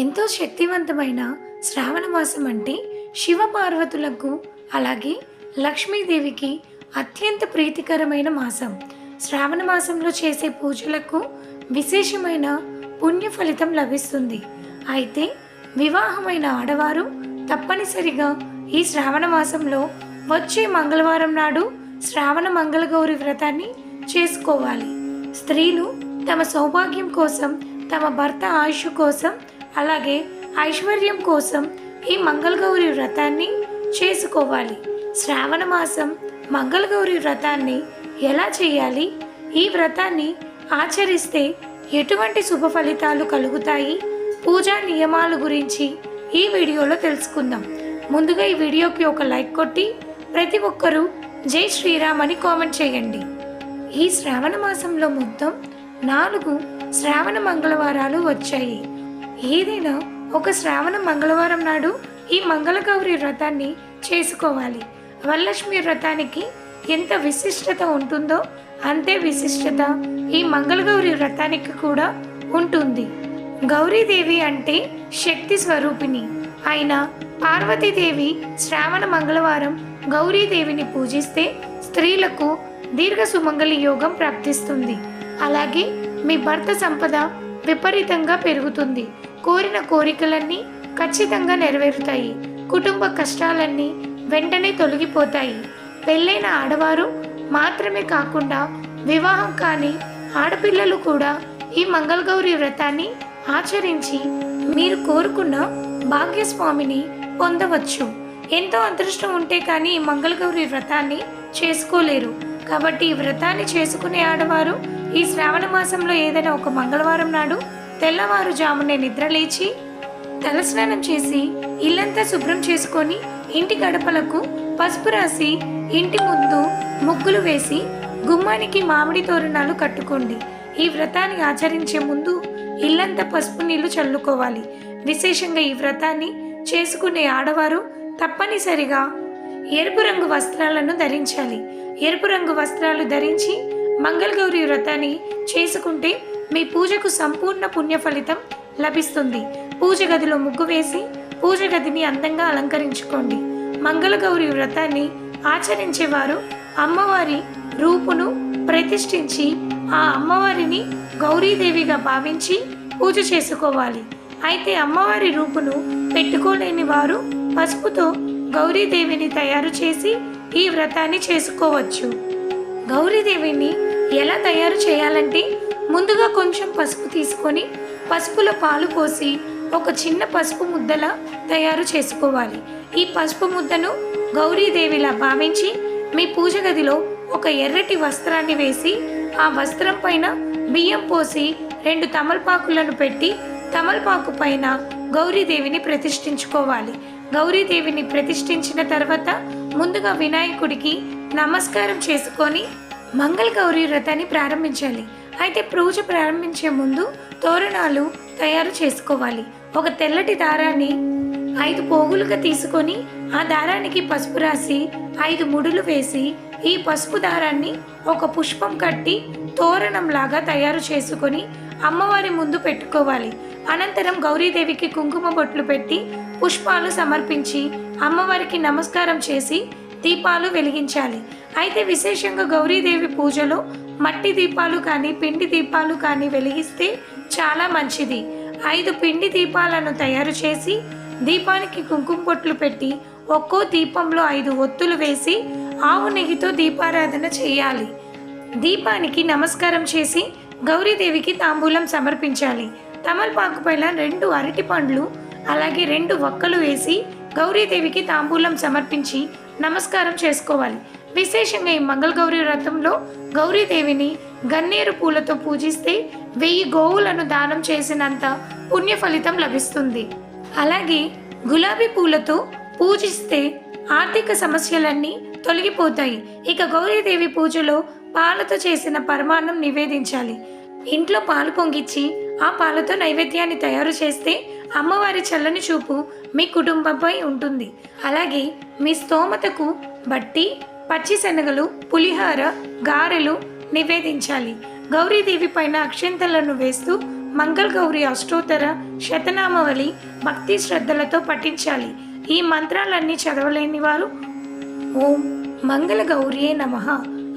ఎంతో శక్తివంతమైన శ్రావణ మాసం అంటే శివపార్వతులకు అలాగే లక్ష్మీదేవికి అత్యంత ప్రీతికరమైన మాసం. శ్రావణ మాసంలో చేసే పూజలకు విశేషమైన పుణ్య ఫలితం లభిస్తుంది. అయితే వివాహమైన ఆడవారు తప్పనిసరిగా ఈ శ్రావణ మాసంలో వచ్చే మంగళవారం నాడు శ్రావణ మంగళగౌరి వ్రతాన్ని చేసుకోవాలి. స్త్రీలు తమ సౌభాగ్యం కోసం తమ భర్త ఆయుష్ కోసం అలాగే ఐశ్వర్యం కోసం ఈ మంగళగౌరి వ్రతాన్ని చేసుకోవాలి. శ్రావణ మాసం మంగళగౌరి వ్రతాన్ని ఎలా చేయాలి? ఈ వ్రతాన్ని ఆచరిస్తే ఎటువంటి శుభ ఫలితాలు కలుగుతాయి? పూజా నియమాల గురించి ఈ వీడియోలో తెలుసుకుందాం. ముందుగా ఈ వీడియోకి ఒక లైక్ కొట్టి ప్రతి ఒక్కరూ జై శ్రీరామ్ అని కామెంట్ చేయండి. ఈ శ్రావణ మాసంలో మొత్తం నాలుగు శ్రావణ మంగళవారాలు వచ్చాయి. ఏదైనా ఒక శ్రావణ మంగళవారం నాడు ఈ మంగళగౌరి వ్రతాన్ని చేసుకోవాలి. వరలక్ష్మి వ్రతానికి ఎంత విశిష్టత ఉంటుందో అంతే విశిష్టత ఈ మంగళగౌరి వ్రతానికి కూడా ఉంటుంది. గౌరీదేవి అంటే శక్తి స్వరూపిణి. అయిన పార్వతీదేవి శ్రావణ మంగళవారం గౌరీదేవిని పూజిస్తే స్త్రీలకు దీర్ఘ సుమంగళి యోగం ప్రాప్తిస్తుంది. అలాగే మీ భర్త సంపద విపరీతంగా పెరుగుతుంది. కోరిన కోరికలన్నీ ఖచ్చితంగా నెరవేరుతాయి. కుటుంబ కష్టాలన్నీ వెంటనే తొలగిపోతాయి. పెళ్ళైన ఆడవారు మాత్రమే కాకుండా వివాహం కాని ఆడపిల్లలు కూడా ఈ మంగళగౌరి వ్రతాన్ని ఆచరించి మీరు కోరుకున్న భాగ్యస్వామిని పొందవచ్చు. ఎంతో అదృష్టం ఉంటే కానీ ఈ మంగళగౌరి వ్రతాన్ని చేసుకోలేరు. కాబట్టి ఈ వ్రతాన్ని చేసుకునే ఆడవారు ఈ శ్రావణ మాసంలో ఏదైనా ఒక మంగళవారం నాడు తెల్లవారుజామునే నిద్రలేచి తలస్నానం చేసి ఇల్లంతా శుభ్రం చేసుకొని ఇంటి గడపలకు పసుపు రాసి ఇంటి ముందు ముగ్గులు వేసి గుమ్మానికి మామిడి తోరణాలు కట్టుకోండి. ఈ వ్రతాన్ని ఆచరించే ముందు ఇల్లంతా పసుపు నీళ్ళు చల్లుకోవాలి. విశేషంగా ఈ వ్రతాన్ని చేసుకునే ఆడవారు తప్పనిసరిగా ఎరుపు రంగు వస్త్రాలను ధరించాలి. ఎరుపు రంగు వస్త్రాలు ధరించి మంగళగౌరి వ్రతాన్ని చేసుకుంటే మీ పూజకు సంపూర్ణ పుణ్య ఫలితం లభిస్తుంది. పూజ గదిలో ముగ్గు వేసి పూజ గదిని అందంగా అలంకరించుకోండి. మంగళగౌరి వ్రతాన్ని ఆచరించేవారు అమ్మవారి రూపును ప్రతిష్ఠించి ఆ అమ్మవారిని గౌరీదేవిగా భావించి పూజ చేసుకోవాలి. అయితే అమ్మవారి రూపును పెట్టుకోలేని వారు పసుపుతో గౌరీదేవిని తయారు చేసి ఈ వ్రతాన్ని చేసుకోవచ్చు. గౌరీదేవిని ఎలా తయారు చేయాలంటే ముందుగా కొంచెం పసుపు తీసుకొని పసుపులో పాలు పోసి ఒక చిన్న పసుపు ముద్దలా తయారు చేసుకోవాలి. ఈ పసుపు ముద్దను గౌరీదేవిలా భావించి మీ పూజ గదిలో ఒక ఎర్రటి వస్త్రాన్ని వేసి ఆ వస్త్రం పైన బియ్యం పోసి రెండు తమలపాకులను పెట్టి తమలపాకు పైన గౌరీదేవిని ప్రతిష్ఠించుకోవాలి. గౌరీదేవిని ప్రతిష్ఠించిన తర్వాత ముందుగా వినాయకుడికి నమస్కారం చేసుకొని మంగళ గౌరీ వ్రతాన్ని ప్రారంభించాలి. అయితే పూజ ప్రారంభించే ముందు తోరణాలు తయారు చేసుకోవాలి. ఒక తెల్లటి దారాన్ని ఐదు పోగులుగా తీసుకొని ఆ దారానికి పసుపు రాసి ఐదు ముడులు వేసి ఈ పసుపు దారాన్ని ఒక పుష్పం కట్టి తోరణంలాగా తయారు చేసుకొని అమ్మవారి ముందు పెట్టుకోవాలి. అనంతరం గౌరీదేవికి కుంకుమ బొట్లు పెట్టి పుష్పాలు సమర్పించి అమ్మవారికి నమస్కారం చేసి దీపాలు వెలిగించాలి. అయితే విశేషంగా గౌరీదేవి పూజలో మట్టి దీపాలు కానీ పిండి దీపాలు కానీ వెలిగిస్తే చాలా మంచిది. ఐదు పిండి దీపాలను తయారు చేసి దీపానికి కుంకుమ బొట్లు పెట్టి ఒక్కో దీపంలో ఐదు ఒత్తులు వేసి ఆవు నెయ్యితో దీపారాధన చేయాలి. దీపానికి నమస్కారం చేసి గౌరీదేవికి తాంబూలం సమర్పించాలి. తమలపాకు పైన రెండు అరటి పండ్లు అలాగే రెండు వక్కలు వేసి గౌరీదేవికి తాంబూలం సమర్పించి నమస్కారం చేసుకోవాలి. విశేషంగా ఈ మంగళగౌరి వ్రతంలో గౌరీదేవిని గన్నేరు పూలతో పూజిస్తే వెయ్యి గోవులను దానం చేసినంత పుణ్య ఫలితం లభిస్తుంది. అలాగే గులాబీ పూలతో పూజిస్తే ఆర్థిక సమస్యలన్నీ తొలగిపోతాయి. ఇక గౌరీదేవి పూజలో పాలతో చేసిన పరమాన్నం నివేదించాలి. ఇంట్లో పాలు పొంగిచ్చి ఆ పాలతో నైవేద్యాన్ని తయారు చేస్తే అమ్మవారి చల్లని చూపు మీ కుటుంబంపై ఉంటుంది. అలాగే మీ స్తోమతకు బట్టి పచ్చి శనగలు పులిహార గారెలు నివేదించాలి. గౌరీదేవి పైన అక్షంతలను వేస్తూ మంగళ గౌరి అష్టోత్తర శతనామవళి భక్తి శ్రద్ధలతో పఠించాలి. ఈ మంత్రాలన్నీ చదవలేని వారు ఓం మంగళ గౌరియే నమ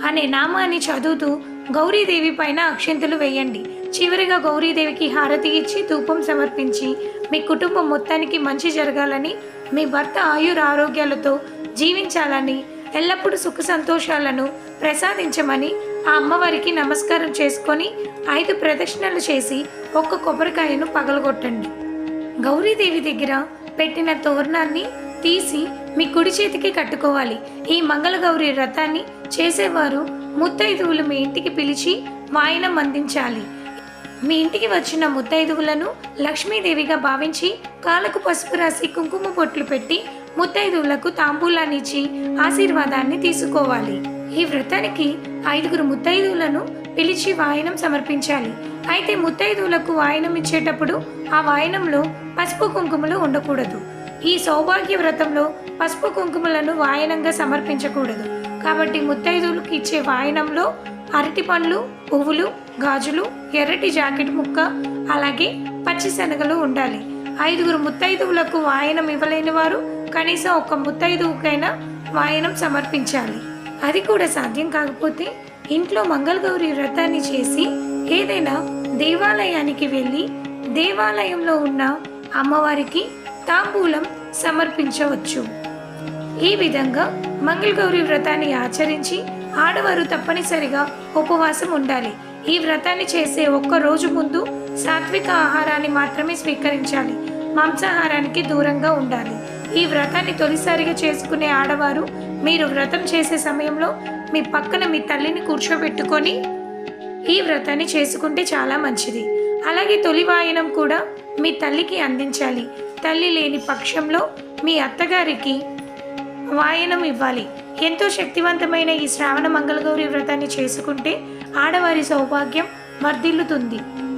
అనే నామాన్ని చదువుతూ గౌరీదేవి పైన అక్షింతలు వేయండి. చివరిగా గౌరీదేవికి హారతి ఇచ్చి ధూపం సమర్పించి మీ కుటుంబం మొత్తానికి మంచి జరగాలని మీ భర్త ఆయుర ఆరోగ్యాలతో జీవించాలని ఎల్లప్పుడూ సుఖ సంతోషాలను ప్రసాదించమని ఆ అమ్మవారికి నమస్కారం చేసుకొని ఐదు ప్రదక్షిణలు చేసి ఒక్క కొబ్బరికాయను పగలగొట్టండి. గౌరీదేవి దగ్గర పెట్టిన తోరణాన్ని తీసి మీ కుడి చేతికి కట్టుకోవాలి. ఈ మంగళగౌరి వ్రతాన్ని చేసేవారు ముత్తైదువులు మీ ఇంటికి పిలిచి వాయనం అందించాలి. మీ ఇంటికి వచ్చిన ముత్తైదువులను లక్ష్మీదేవిగా భావించి కాలకు పసుపు రాసి కుంకుమ బొట్లు పెట్టి ముత్తైదువులకు తాంబూలాన్నిచ్చి ఆశీర్వాదాన్ని తీసుకోవాలి. ఈ వ్రతానికి ఐదుగురు ముత్తైదువులను పిలిచి వాయనం సమర్పించాలి. అయితే ముత్తైదువులకు వాయనం ఇచ్చేటప్పుడు ఆ వాయనంలో పసుపు కుంకుమలు ఉండకూడదు. ఈ సౌభాగ్య వ్రతంలో పసుపు కుంకుమలను వాయనంగా సమర్పించకూడదు. కాబట్టి ముత్తైదువులకు ఇచ్చే వాయనంలో అరటి పండ్లు పువ్వులు గాజులు ఎర్రటి జాకెట్ ముక్క అలాగే పచ్చి శనగలు ఉండాలి. ఐదుగురు ముత్తైదువులకు వాయనం ఇవ్వలేని వారు కనీసం ఒక ముత్తైదువుకైనా వాయనం సమర్పించాలి. అది కూడా సాధ్యం కాకపోతే ఇంట్లో మంగళగౌరి వ్రతాన్ని చేసి ఏదైనా దేవాలయానికి వెళ్ళి దేవాలయంలో ఉన్న అమ్మవారికి తాంబూలం సమర్పించవచ్చు. ఈ విధంగా మంగళగౌరి వ్రతాన్ని ఆచరించి ఆడవారు తప్పనిసరిగా ఉపవాసం ఉండాలి. ఈ వ్రతాన్ని చేసే ఒక్క రోజు ముందు సాత్విక ఆహారాన్ని మాత్రమే స్వీకరించాలి. మాంసాహారానికి దూరంగా ఉండాలి. ఈ వ్రతాన్ని తొలిసారిగా చేసుకునే ఆడవారు మీరు వ్రతం చేసే సమయంలో మీ పక్కన మీ తల్లిని కూర్చోబెట్టుకొని ఈ వ్రతాన్ని చేసుకుంటే చాలా మంచిది. అలాగే తొలి వాయనం కూడా మీ తల్లికి అందించాలి. తల్లి లేని పక్షంలో మీ అత్తగారికి వాయనం ఇవ్వాలి. ఎంతో శక్తివంతమైన ఈ శ్రావణ మంగళగౌరి వ్రతాన్ని చేసుకుంటే ఆడవారి సౌభాగ్యం వర్ధిల్లుతుంది.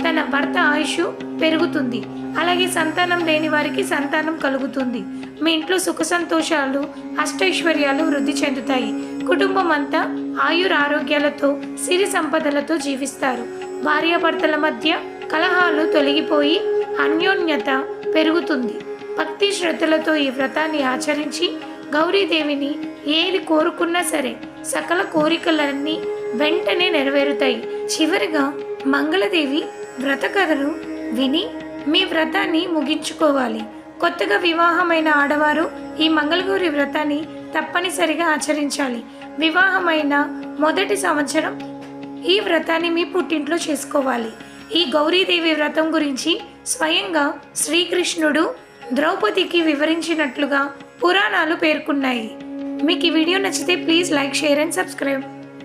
తన భర్త ఆయుష్ పెరుగుతుంది. అలాగే సంతానం లేని వారికి సంతానం కలుగుతుంది. మీ ఇంట్లో సుఖ సంతోషాలు అష్టైశ్వర్యాలు వృద్ధి చెందుతాయి. కుటుంబం అంతా ఆయుర ఆరోగ్యాలతో సిరి సంపదలతో జీవిస్తారు. భార్యాభర్తల మధ్య కలహాలు తొలగిపోయి అన్యోన్యత పెరుగుతుంది. భక్తి శ్రద్ధలతో ఈ వ్రతాన్ని ఆచరించి గౌరీదేవిని ఏది కోరుకున్నా సరే సకల కోరికలన్నీ వెంటనే నెరవేరుతాయి. చివరిగా మంగళదేవి వ్రత కథను విని మీ వ్రతాన్ని ముగించుకోవాలి. కొత్తగా వివాహమైన ఆడవారు ఈ మంగళగౌరి వ్రతాన్ని తప్పనిసరిగా ఆచరించాలి. వివాహమైన మొదటి సంవత్సరం ఈ వ్రతాన్ని మీ పుట్టింట్లో చేసుకోవాలి. ఈ గౌరీదేవి వ్రతం గురించి స్వయంగా శ్రీకృష్ణుడు ద్రౌపదికి వివరించినట్లుగా పురాణాలు పేర్కొన్నాయి. మీకు ఈ వీడియో నచ్చితే please like share and subscribe.